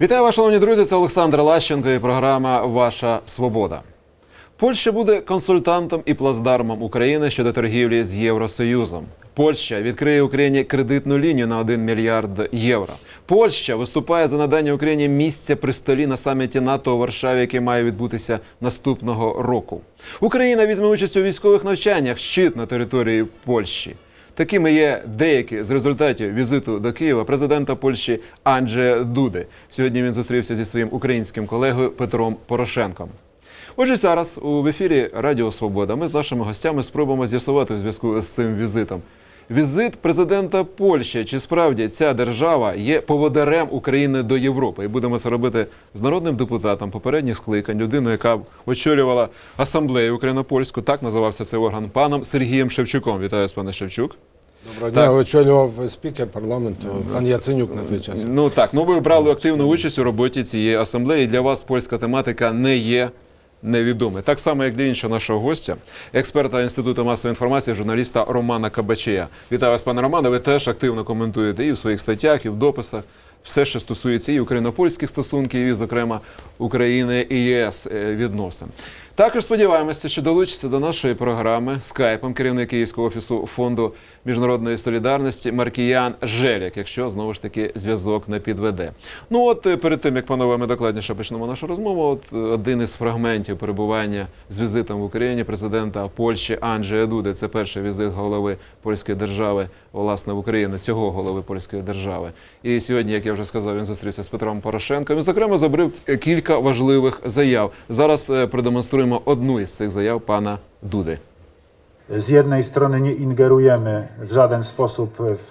Вітаю вас, шановні друзі. Це Олександр Лащенко і програма Ваша Свобода. Польща буде консультантом і плацдармом України щодо торгівлі з Євросоюзом. Польща відкриє Україні кредитну лінію на 1 мільярд євро. Польща виступає за надання Україні місця при столі на саміті НАТО у Варшаві, який має відбутися наступного року. Україна візьме участь у військових навчаннях щит на території Польщі. Такими є деякі з результатів візиту до Києва президента Польщі Анджея Дуди. Сьогодні він зустрівся зі своїм українським колегою Петром Порошенком. Отже, зараз у ефірі Радіо Свобода ми з нашими гостями спробуємо з'ясувати у зв'язку з цим візитом. Візит президента Польщі. Чи справді ця держава є поводарем України до Європи? І будемо це робити з народним депутатом попередніх скликань, людиною, яка очолювала асамблею україно-польську, так називався цей орган паном Сергієм Шевчуком. Вітаю вас, пане Шевчук. Доброго дня, очолював спікер парламенту пан Яценюк на той час. Ну так, ну ви брали активну участь у роботі цієї асамблеї. Для вас польська тематика не є невідомою. Так само, як для іншого нашого гостя, експерта інституту масової інформації, журналіста Романа Кабачея. Вітаю вас, пане Романе. Ви теж активно коментуєте і в своїх статтях, і в дописах. Все, що стосується і україно-польських стосунків, і, зокрема, України і ЄС е, відносин. Також сподіваємося, що долучиться до нашої програми скайпом керівник Київського офісу фонду міжнародної солідарності Маркіян Желяк, якщо знову ж таки зв'язок не підведе. Ну от е, перед тим як панове ми докладніше почнемо нашу розмову. От е, один із фрагментів перебування з візитом в Україні президента Польщі Анджея Дуди. Це перший візит голови польської держави, власне, в Україну цього голови польської держави. І сьогодні, як я вже сказав, він зустрівся з Петром Порошенком. І, зокрема, забрив кілька важливих заяв. Зараз е, продемонструємо одну із цих заяв пана Дуди. Z jednej strony nie ingerujemy w żaden sposób w.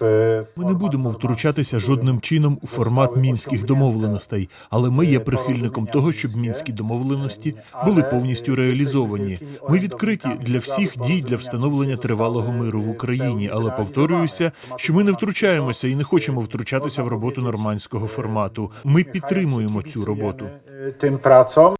Ми не будемо втручатися жодним чином у формат мінських домовленостей, але ми є прихильником того, щоб мінські домовленості були повністю реалізовані. Ми відкриті для всіх дій для встановлення тривалого миру в Україні. Але повторююся, що ми не втручаємося і не хочемо втручатися в роботу нормандського формату. Ми підтримуємо цю роботу. Tym pracom.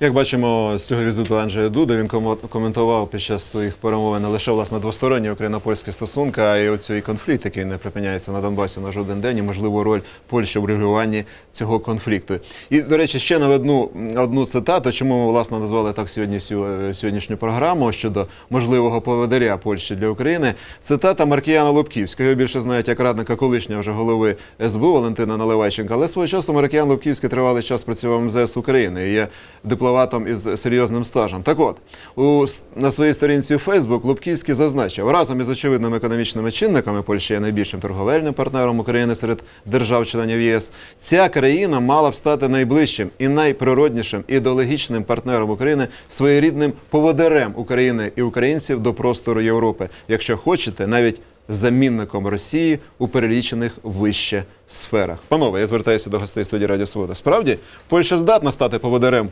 Як бачимо з цього візиту Анджея Дуда, він коментував під час своїх перемовин не лише власне двосторонні україно-польські стосунки, а й оцей конфлікт, який не припиняється на Донбасі на жоден день, і можливу роль Польщі в регулюванні цього конфлікту. І, до речі, ще на одну, цитату, чому ми власне назвали так сьогодні сю- сьогоднішню програму щодо можливого поведеря Польщі для України. Цитата Маркіяна Лубківського. Його більше знають як радника колишнього вже голови СБУ Валентина Наливайченка. Але свого часу Маркіян Лубківський тривалий час працював МЗС України і є дипломатом із серйозним стажем. Так от, у, на своїй сторінці у Фейсбук Лубківський зазначив, разом із очевидними економічними чинниками Польща є найбільшим торговельним партнером України серед держав-членів єС. Ця країна мала б стати найближчим і найприроднішим ідеологічним партнером України, своєрідним поводирем України і українців до простору Європи. Якщо хочете, навіть замінником Росії у перелічених вище сферах. Панове, я звертаюся до гостей студії Радіо Свобода. Справді, Польща здатна стати поводирем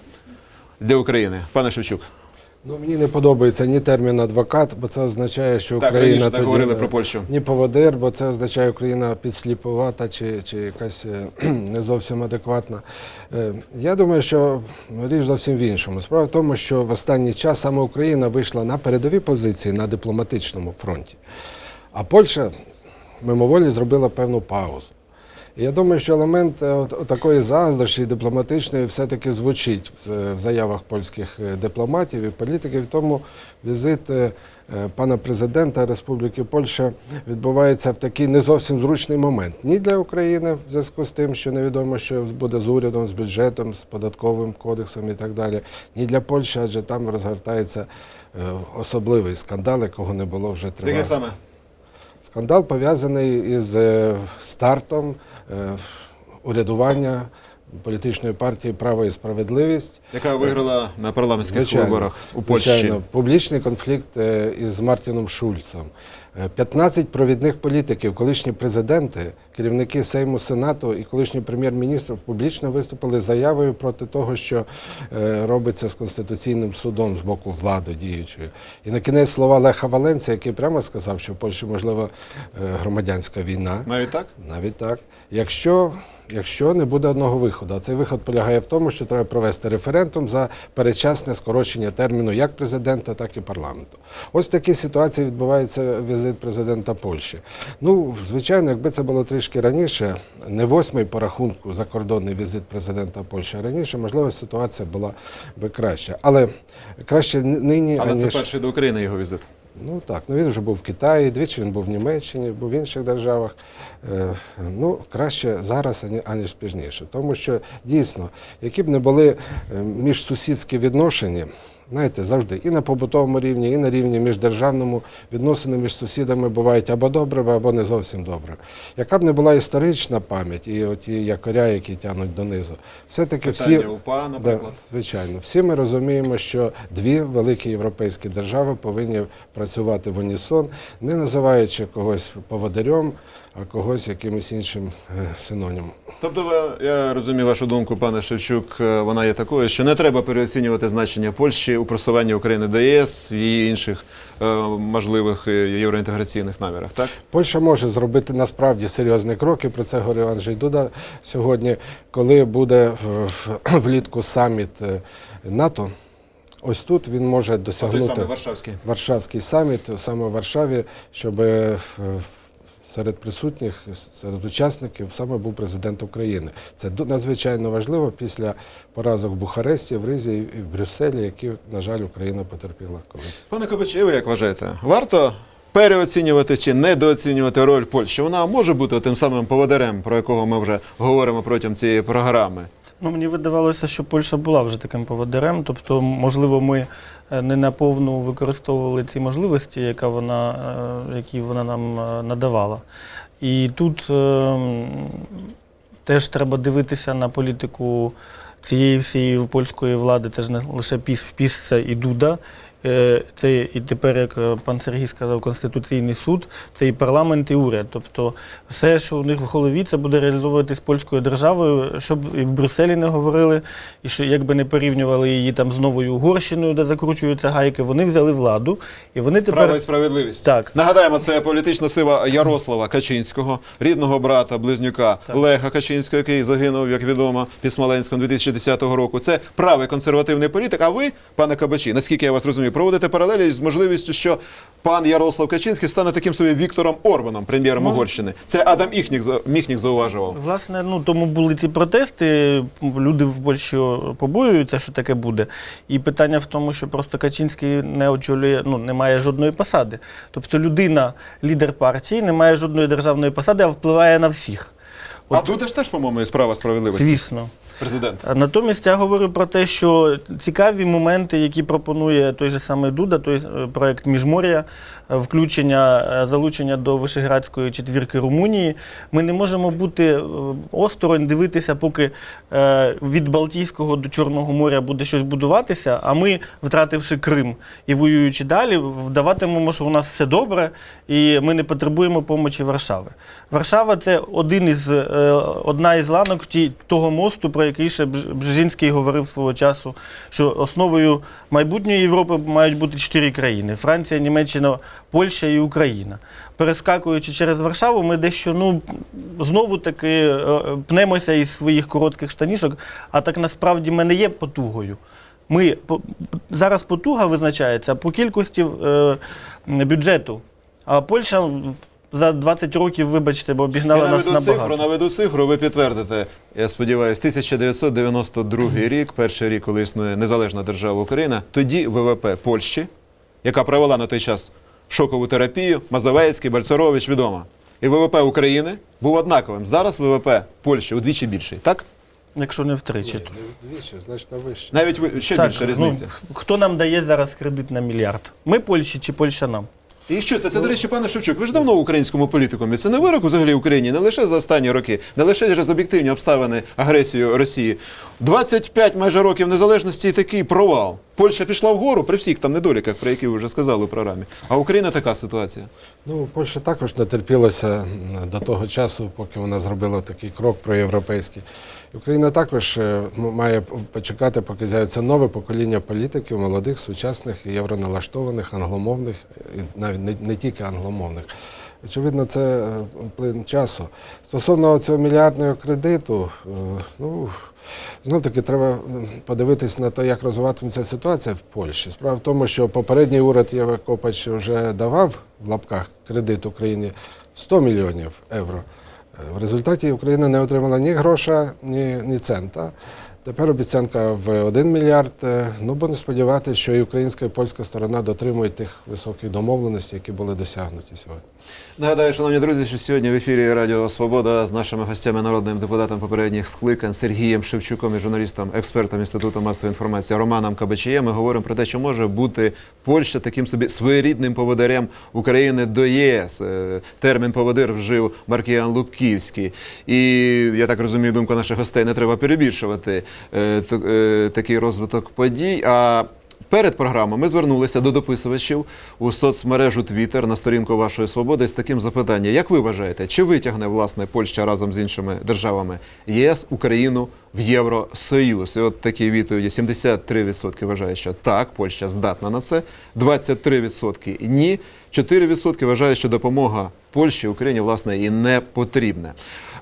для України. Пане Шевчук, Ну мені не подобається ні термін адвокат, бо це означає, що Так, Україна так говорили е, про Польщу. Ні поводир, бо це означає Україна підсліпувата чи, чи якась е, не зовсім адекватна. Е, Я думаю, що річ зовсім в іншому. Справа в тому, що в останній час саме Україна вийшла на передові позиції на дипломатичному фронті, а Польща мимоволі зробила певну паузу. І я думаю, що елемент е, такої заздрощі дипломатичної все-таки звучить в, заявах польських е, дипломатів і політиків. Тому візит е, е, пана президента Республіки Польща відбувається в такий не зовсім зручний момент. Ні для України в зв'язку з тим, що невідомо, що буде з урядом, з бюджетом, з податковим кодексом і так далі. Ні для Польщі, адже там розгортається е, особливий скандал, якого не було вже тривало. Скандал пов'язаний із е, стартом е, урядування політичної партії Право і справедливість. Яка виграла на парламентських виборах у Польщі? Звичайно, публічний конфлікт е, із Мартіном Шульцем. Е, 15 провідних політиків, колишні президенти, керівники Сейму Сенату і колишній прем'єр-міністр публічно виступили з заявою проти того, що е, робиться з конституційним судом з боку влади діючої. І на кінець слова Леха Валенця, який прямо сказав, що в Польщі можливо е, громадянська війна. Навіть так? Навіть так. Якщо якщо не буде одного виходу. А цей виход полягає в тому, що треба провести референдум за передчасне скорочення терміну як президента, так і парламенту. Ось в такій ситуації відбувається візит президента Польщі. Ну, звичайно, якби це було трішки раніше, не восьмий по рахунку закордонний візит президента Польщі, а раніше, можливо, ситуація була би краща. Але краще нині, Але це аніж... перший до України його візит. Ну так, ну він вже був в Китаї, двічі він був в Німеччині, був в інших державах. Е, ну, краще зараз, аніж пізніше. Тому що дійсно, які б не були е, міжсусідські відношення, знаєте, завжди і на побутовому рівні, і на рівні міждержавному відносини між сусідами бувають або добре, або не зовсім добре. Яка б не була історична пам'ять і оті якоря, які тягнуть донизу, все-таки всі. УПА, наприклад. Да, звичайно, всі ми розуміємо, що дві великі європейські держави повинні працювати в унісон, не називаючи когось поводирем, а когось якимось іншим е, синонімом. Тобто, я розумію вашу думку, пане Шевчук, е, вона є такою, що не треба переоцінювати значення Польщі у просуванні України до ЄС і інших е, можливих євроінтеграційних намірах, так? Польща може зробити насправді серйозні кроки. Про це говорив Анджей Дуда сьогодні, коли буде влітку саміт НАТО. Ось тут він може Той досягнути самий Варшавський. Варшавський саміт саме в Варшаві, щоб серед присутніх, серед учасників саме був президент України. Це надзвичайно важливо після поразок в Бухаресті, в Ризі і в Брюсселі, які, на жаль, Україна потерпіла колись. Пане Кобачі, ви як вважаєте, варто переоцінювати чи недооцінювати роль Польщі? Вона може бути тим самим поводарем, про якого ми вже говоримо протягом цієї програми. Ну, мені видавалося, що Польща була вже таким поводирем. Тобто, можливо, ми е, не наповну використовували ці можливості, яка вона, е, які вона нам е, надавала. І тут е, теж треба дивитися на політику цієї всієї польської влади. Це ж не лише піс, Пісце і Дуда. Е, Це і тепер, як е, пан Сергій сказав, Конституційний суд, це і парламент, і уряд. Тобто все, що у них в голові, це буде реалізовуватись польською державою, щоб і в Брюсселі не говорили, і що якби не порівнювали її там з новою Угорщиною, де закручуються гайки, вони взяли владу, і вони тепер Право і справедливість. Так. Нагадаємо, це політична сила Ярослава Качинського, рідного брата, близнюка Лега Качинського, який загинув, як відомо, під Смоленськом 2010 року. Це правий консервативний політик. А ви, пане Кабачі, наскільки я вас розумію, проводите паралелі з можливістю, що пан Ярослав Качинський стане таким собі Віктором Орбаном, прем'єром Ну, Угорщини. Це Адам Іхніх, за- Міхніх зауважував. Власне, ну тому були ці протести. Люди в Польщі побоюються, що таке буде. І питання в тому, що просто Качинський не очолює, ну не має жодної посади. Тобто людина, лідер партії, не має жодної державної посади, а впливає на всіх. А тут теж, по-моєму, справа справедливості. Звісно. Президент. Натомість я говорю про те, що цікаві моменти, які пропонує той же самий Дуда, той е, проект Міжмор'я, е, включення, е, залучення до Вишеградської четвірки Румунії. Ми не можемо бути е, осторонь, дивитися, поки е, від Балтійського до Чорного моря буде щось будуватися, а ми, втративши Крим і воюючи далі, вдаватимемо, що у нас все добре, і ми не потребуємо помочі Варшави. Варшава це один із, е, одна із ланок того мосту, про який ще Бжезінський говорив свого часу, що основою майбутньої Європи мають бути чотири країни: Франція, Німеччина, Польща і Україна. Перескакуючи через Варшаву, ми дещо ну, знову таки е, пнемося із своїх коротких штанішок, а так насправді ми не є потугою. Ми зараз потуга визначається по кількості е, бюджету. А Польща за 20 років, вибачте, бо обігнала Я нас наведу набагато. цифру, наведу цифру, ви підтвердите. Я сподіваюся, 1992 рік, перший рік, коли існує незалежна держава Україна, тоді ВВП Польщі, яка провела на той час шокову терапію, Мазовецький, Бальцерович, відомо. І ВВП України був однаковим. Зараз ВВП Польщі удвічі більший, так? Якщо не втричі. то. Двічі, значно вище. Навіть ви- ще більша різниця. Ну, хто нам дає зараз кредит на мільярд? Ми Польщі чи Польща нам? І що це? Це, до речі, пане Шевчук, ви ж давно українському політикумі. Це не вирок взагалі Україні, не лише за останні роки, не лише через об'єктивні обставини агресію Росії. 25 майже років незалежності і такий провал. Польща пішла вгору при всіх там недоліках, про які ви вже сказали у програмі. А Україна така ситуація. Ну, Польща також не терпілася до того часу, поки вона зробила такий крок проєвропейський. Україна також е, має почекати, поки з'явиться нове покоління політиків, молодих, сучасних, євроналаштованих, англомовних, і навіть не, не тільки англомовних. Очевидно, це е, плин часу. Стосовно цього мільярдного кредиту, е, ну знов таки треба подивитись на те, як розвиватиметься ситуація в Польщі. Справа в тому, що попередній уряд Єве Копач вже давав в лапках кредит Україні в 100 мільйонів євро. В результаті Україна не отримала ні гроша, ні, ні цента. Тепер обіцянка в 1 мільярд. Е, Ну, будемо сподіватися, що і українська, і польська сторона дотримують тих високих домовленостей, які були досягнуті сьогодні. Нагадаю, шановні друзі, що сьогодні в ефірі Радіо Свобода з нашими гостями, народним депутатом попередніх скликань Сергієм Шевчуком і журналістом, експертом Інституту масової інформації Романом Кабачієм. Ми говоримо про те, що може бути Польща таким собі своєрідним поводирем України до ЄС. Е, Термін поводир вжив Маркіян Лубківський. І я так розумію, думку наших гостей не треба перебільшувати такий розвиток подій. А Перед програмою ми звернулися до дописувачів у соцмережу Twitter на сторінку вашої свободи з таким запитанням: як ви вважаєте, чи витягне власне Польща разом з іншими державами єС Україну в Євросоюз? І от такі відповіді: 73% вважають, що так, Польща здатна на це, 23% ні, 4% вважають, що допомога Польщі Україні власне і не потрібна.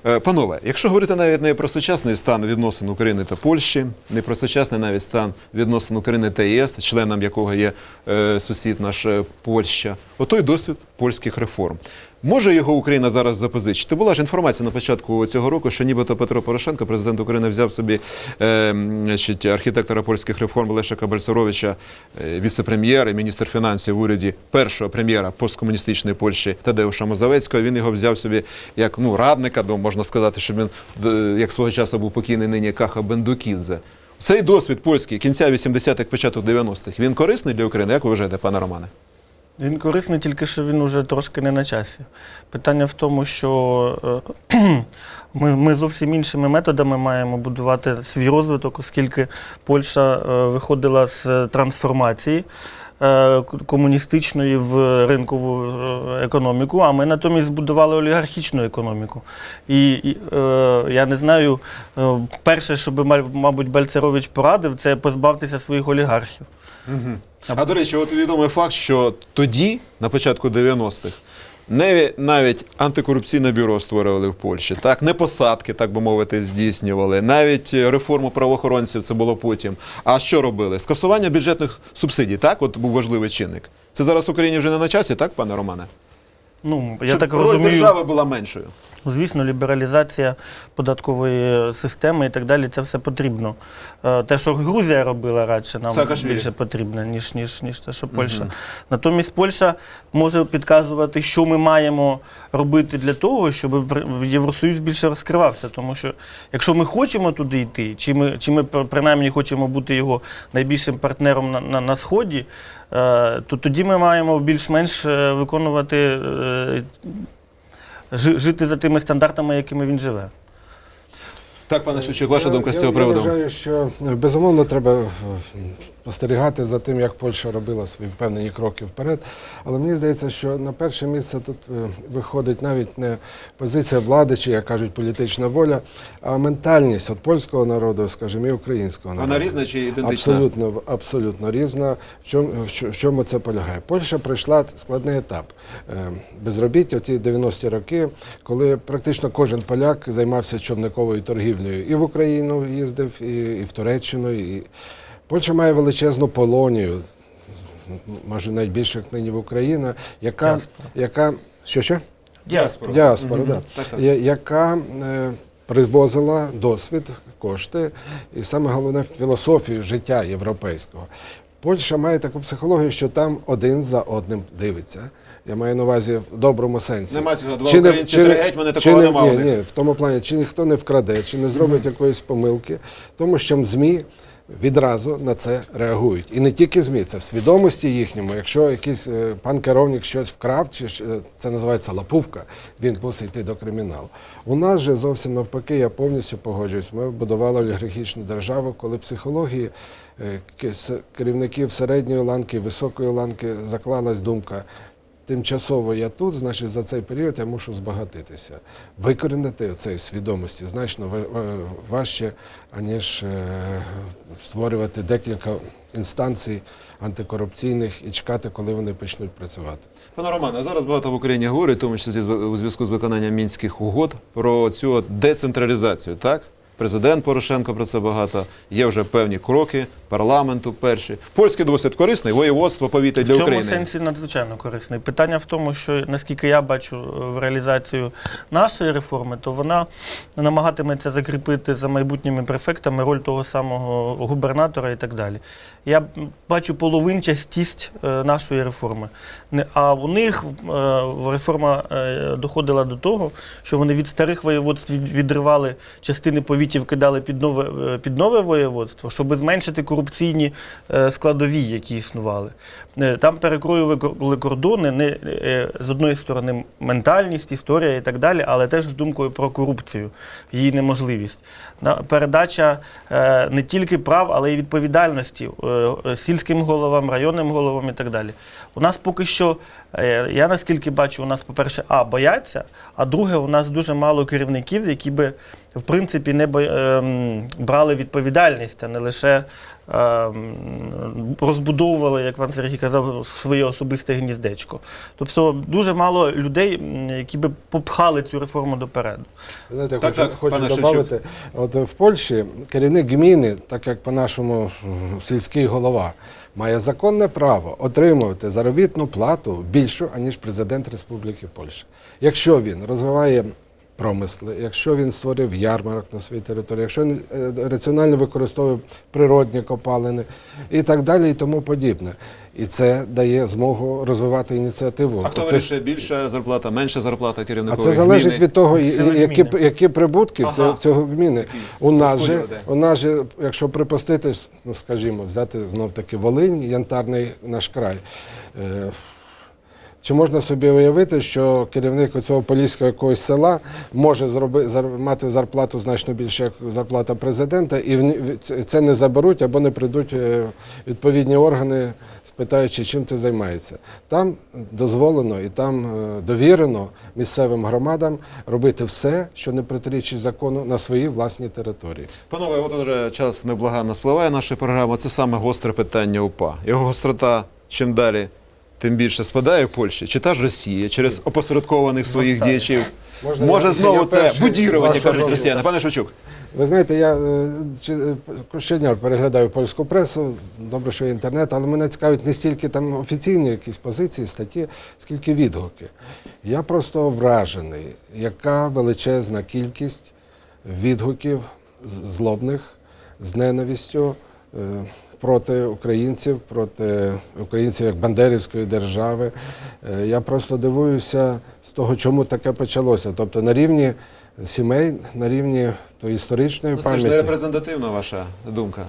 Е, Панове, якщо говорити навіть не про сучасний стан відносин України та Польщі, не про сучасний навіть стан відносин України та ЄС, членом якого є е, сусід наш е, Польща, отой досвід польських реформ. Може його Україна зараз запозичити? Була ж інформація на початку цього року, що нібито Петро Порошенко, президент України, взяв собі е, значить, архітектора польських реформ Лешика Бальцеровича, е, віце-прем'єр і міністр фінансів в уряді першого прем'єра посткомуністичної Польщі Тадеуша Мазовецького. Він його взяв собі як ну радника, до можна сказати, що він як свого часу був покійний нині Каха Бендукідзе. Цей досвід польський кінця 80-х, початок 90-х, він корисний для України? Як ви вважаєте, пане Романе? Він корисний тільки що він уже трошки не на часі. Питання в тому, що е, ми, ми зовсім іншими методами маємо будувати свій розвиток, оскільки Польща е, виходила з трансформації. е, Комуністичної в ринкову економіку, а ми натомість збудували олігархічну економіку. І, і е, я не знаю, перше, що би, ма- мабуть, Бальцерович порадив, це позбавтеся своїх олігархів. А до речі, от відомий факт, що тоді, на початку 90-х, не навіть антикорупційне бюро створювали в Польщі, так не посадки, так би мовити, здійснювали, навіть реформу правоохоронців це було потім. А що робили? Скасування бюджетних субсидій, так, от був важливий чинник. Це зараз в Україні вже не на часі, так, пане Романе? Ну, я Щоб так роль розумію. держави була меншою. Ну, Звісно, лібералізація податкової системи і так далі, це все потрібно. Е, Те, що Грузія робила радше, нам Саакашвілі. більше потрібно, ніж, ніж, ніж те, що Польща. Натомість Польща може підказувати, що ми маємо робити для того, щоб Євросоюз більше розкривався. Тому що якщо ми хочемо туди йти, чи ми, чи ми принаймні хочемо бути його найбільшим партнером на, на, на Сході, е, то тоді ми маємо більш-менш е, виконувати. Жи- жити за тими стандартами, якими він живе. Так, пане Шевчук, ваша Я- думка з я- цього приводу? Я вважаю, що е, безумовно треба е, спостерігати за тим, як Польща робила свої впевнені кроки вперед. Але мені здається, що на перше місце тут е, виходить навіть не позиція влади, чи як кажуть, політична воля, а ментальність от польського народу, скажімо, і українського народу. Вона різна чи ідентична? Абсолютно, абсолютно різна. В чому, в чому це полягає? Польща пройшла складний етап безробіття в ті 90-ті роки, коли практично кожен поляк займався човниковою торгівлею. І в Україну їздив, і, і в Туреччину. І... Польща має величезну полонію, може найбільше як нині в Україні, яка, Діаспора. яка що ще? Діаспора. Діаспора, да. Так, так. Яка е, привозила досвід, кошти і саме головне філософію життя європейського. Польща має таку психологію, що там один за одним дивиться. Я маю на увазі в доброму сенсі. Нема цього, два Чи українці, чи три гетьмани, чи такого не- нема у Ні, ні, в тому плані, чи ніхто не вкраде, чи не зробить якоїсь помилки, тому що ЗМІ відразу на це реагують. І не тільки ЗМІ, це в свідомості їхньому. Якщо якийсь е, пан керівник щось вкрав, чи е, це називається лапувка, він мусить йти до криміналу. У нас же зовсім навпаки, я повністю погоджуюсь. Ми будували олігархічну державу, коли психології е, керівників середньої ланки, високої ланки заклалась думка. Тимчасово я тут, значить за цей період я мушу збагатитися. Викорінити цієї свідомості значно ва- ва- важче, аніж е, створювати декілька інстанцій антикорупційних і чекати, коли вони почнуть працювати. Пане Романе, зараз багато в Україні говорять, в тому зі- у зв'язку з виконанням мінських угод, про цю децентралізацію. Так, президент Порошенко про це багато. Є вже певні кроки парламенту. Перші польський досвід корисний, воєводство повітря для В цьому України. сенсі надзвичайно корисний. Питання в тому, що наскільки я бачу е, в реалізацію нашої реформи, то вона намагатиметься закріпити за майбутніми префектами роль того самого губернатора і так далі. Я бачу половинчастість е, нашої реформи. А у них е, реформа доходила до того, що вони від старих воєводств відривали частини повітів, кидали під нове, е, під нове воєводство, щоб зменшити корупційні е, складові, які існували. Е, Там перекроювали кордони не з одної сторони ментальність, історія і так далі, але теж з думкою про корупцію, її неможливість. Передача не тільки прав, але й відповідальності сільським головам, районним головам і так далі. У нас поки що, я наскільки бачу, у нас, по-перше, а бояться, а друге, у нас дуже мало керівників, які би в принципі не бо- ем, брали відповідальність, а не лише ем, розбудовували, як пан Сергій казав, своє особисте гніздечко. Тобто дуже мало людей, які би попхали цю реформу допереду. Знаєте, Так, хочу, так, хочу додати, от в Польщі керівник гміни, так як по-нашому сільський голова, має законне право отримувати заробітну плату більшу, аніж президент Республіки Польща. Якщо він розвиває промисли, якщо він створив ярмарок на своїй території, якщо він е, раціонально використовує природні копалини і так далі, і тому подібне. І це дає змогу розвивати ініціативу. А хто Оце ж- вирішує більша зарплата, менша зарплата а керівнику? це залежить від того, які, які прибутки в Ага. цього- цього гміни. У нас же, у нас же, якщо припуститись, ну скажімо, взяти знов таки Волинь, янтарний наш край. Чи можна собі уявити, що керівник цього поліського якогось села може зроби, мати зарплату значно більше, як зарплата президента, і в це не заберуть або не прийдуть е, відповідні органи, спитаючи, чим ти займаєшся. Там дозволено і там е, довірено місцевим громадам робити все, що не протирічить закону на своїй власній території. Панове, от уже час неблаганно спливає наша програма. Це саме гостре питання УПА. Його гострота чим далі, тим більше спадає в Польщі. Чи та ж Росія через опосередкованих своїх Зростає. діячів Можна може я- знову я це перший будірувати, як кажуть росіяни. Пане Шевчук. Ви знаєте, я е, чи- е, щодня переглядаю польську пресу, добре, що є інтернет, але мене цікавить не стільки там офіційні якісь позиції, статті, скільки відгуки. Я просто вражений, яка величезна кількість відгуків з- злобних з ненавистю е, проти українців, проти українців як Бандерівської держави. Е, Я просто дивуюся з того, чому таке почалося. Тобто на рівні сімей, на рівні тої історичної Ну, це ж не репрезентативна ваша думка.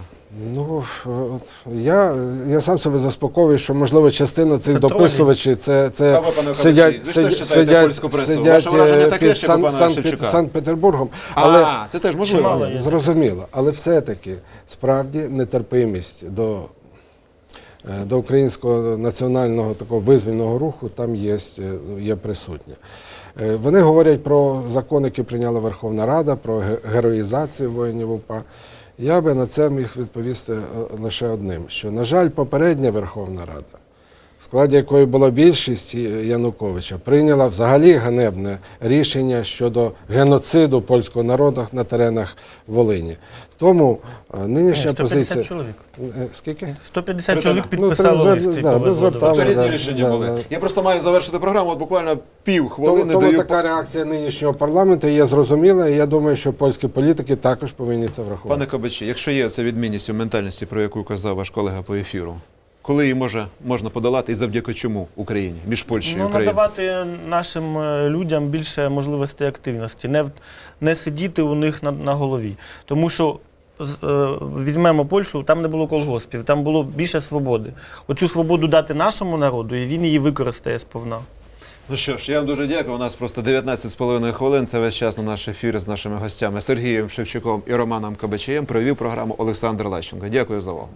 Ну, от, я, я сам себе заспокоюю, що, можливо, частина цих Це дописувачів це, це А пане сидять, ви ж теж читаєте польську пресу. сидять Ваше враження таке, під що Сан, пана Сан, Шевчука? Санкт-Петербургом. Але А, це теж можливо. Чимало. Зрозуміло, але все-таки справді нетерпимість до, е, до українського національного такого визвольного руху там є, е, є присутня. Е, Вони говорять про закон, який прийняла Верховна Рада, про героїзацію воїнів УПА. Я би на це міг відповісти е, лише одним: що, на жаль, попередня Верховна Рада в складі якої була більшість Януковича, прийняла взагалі ганебне рішення щодо геноциду польського народу на теренах Волині. Тому е, нинішня 150 позиція. чоловік. Е, Скільки? 150 чоловік Ну, підписало да, ну, звертали, Тобто різні да, рішення да, були. да. Я просто маю завершити програму. От буквально пів Тому, хвилини тому даю. така реакція нинішнього парламенту є зрозуміла, і я думаю, що польські політики також повинні це врахувати. Пане Кабачі, якщо є ця відмінність у ментальності, про яку казав ваш колега по ефіру, коли її може, можна подолати і завдяки чому Україні між Польщею і Ну, Україною? надавати нашим е, людям більше можливостей активності, не, не сидіти у них на, на голові. Тому що е, візьмемо Польщу, там не було колгоспів, там було більше свободи. Оцю свободу дати нашому народу, і він її використає сповна. Ну що ж, я вам дуже дякую. У нас просто 19,5 хвилин. Це весь час на наш ефір з нашими гостями Сергієм Шевчуком і Романом Кабачаєм провів програму Олександр Лащенко. Дякую за увагу.